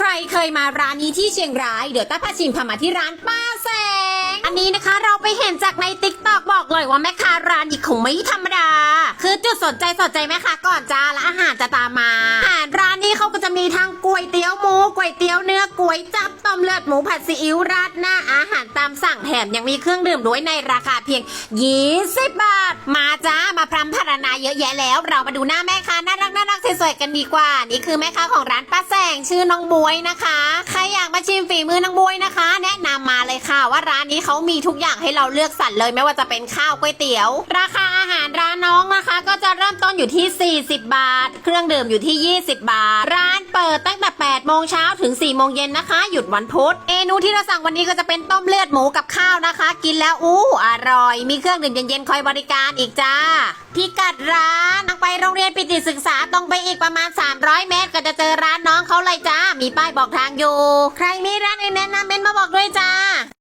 ใครเคยมาร้านนี้ที่เชียงราย เดี๋ยวต้าพาชิมพามาที่ร้านป้าแสง อันนี้นะคะเราไปเห็นจากในติ๊กตอกบอกเลยว่าแม่ค้าร้านนี้คงไม่ธรรมดา คือจุดสนใจสนใจแม่ค้าก่อนจ้าและอาหารจะตามมาอาหารร้านนี้เขาก็จะมีทั้งก๋วยเตี๋ยวหมูก๋วยเตี๋ยวเนื้อก๋วยจับต้มเลือดหมูผัดซีอิ๊วราดหน้าอาหารตามสั่งแถมยังมีเครื่องดื่มด้วยในราคาเพียง20บาท มาจ้ามาพรำพรรณนาเยอะแยะแล้ว เรามาดูหน้าแม่ค้าน่ารักน่ารัก สวยๆกันดีกว่า นี่คือแม่ค้าของร้านป้าแสงชื่อน้องบวยนะคะ ใครอยากมาชิมฝีมือน้องบวยนะคะ แนะนำมาเลยค่ะ ว่าร้านนี้เขามีทุกอย่างให้เราเลือกสรรเลยไม่ว่าจะเป็นข้าวก๋วยเตี๋ยว ราคาอาหารร้านน้องนะคะ ก็จะเริ่มต้นอยู่ที่ 40 บาท เครื่องดื่มอยู่ที่ 20 บาท ร้านเปิดตั้งแต่8โมงเช้าถึง4โมงเย็นนะคะ หยุดวันพุธเมนูที่เราสั่งวันนี้ก็จะเป็นต้มเลือดหมูกับข้าวนะคะ กินแล้วอู้อร่อย มีเครื่องดื่มเย็นๆคอยบริการอีกจ้าพิกัดร้าน รงเรียนปิติศึกษาตรงไปอีกประมาณ 300 เมตร ก็จะเจอร้านน้องเขาเลยจ้า มีป้ายบอกทางอยู่ ใครมีร้านอื่นแนะนำเมนมาบอกด้วยจ้า